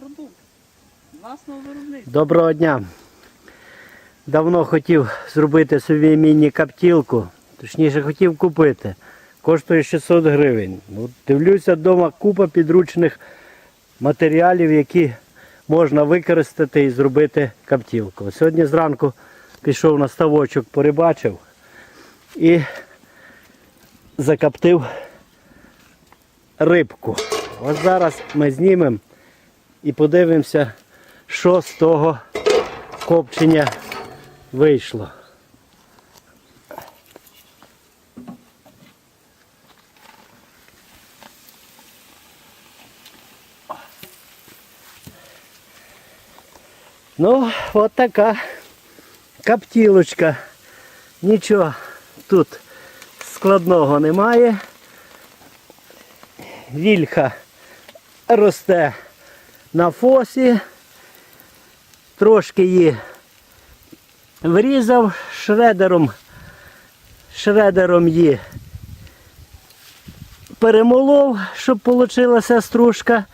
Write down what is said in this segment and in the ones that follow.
продукт. Власного виробництва. Доброго дня. Давно хотів зробити собі міні-каптілку, точніше хотів купити. Коштує 600 гривень. От дивлюся, вдома купа підручних матеріалів, які можна використати і зробити каптілку. Сьогодні зранку пішов на ставочок, порибачив і закоптив рибку. Ось зараз ми знімемо і подивимося, що з того копчення вийшло. Ну, от така каптілочка. Нічого тут складного немає. Вільха росте на фосі. Трошки її врізав шредером, шредером її перемолов, щоб вийшла стружка.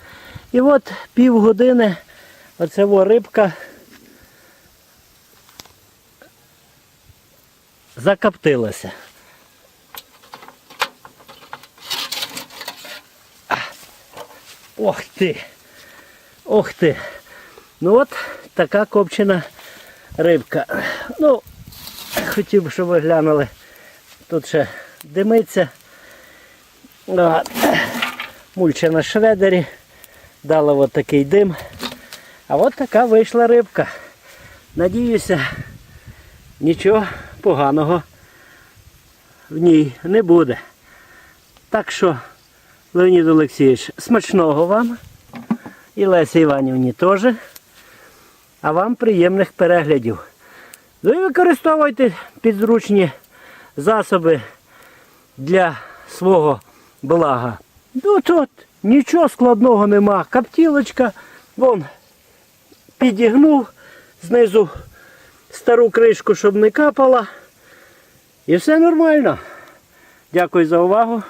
І от півгодини оця во рибка закоптилася. Ох ти! Ох ти! Ну от така копчена рибка. Ну, хотів би, щоб ви глянули. Тут ще димиться. От. Мульча на шредері. Дала от такий дим. А от така вийшла рибка. Надіюся, нічого поганого в ній не буде. Так що, Леонід Олексійович, смачного вам. І Лесі Іванівні теж. А вам приємних переглядів. Ну і використовуйте підручні засоби для свого блага. Ну тут нічого складного нема. Каптілочка, вон підігнув знизу стару кришку, щоб не капала. І все нормально. Дякую за увагу.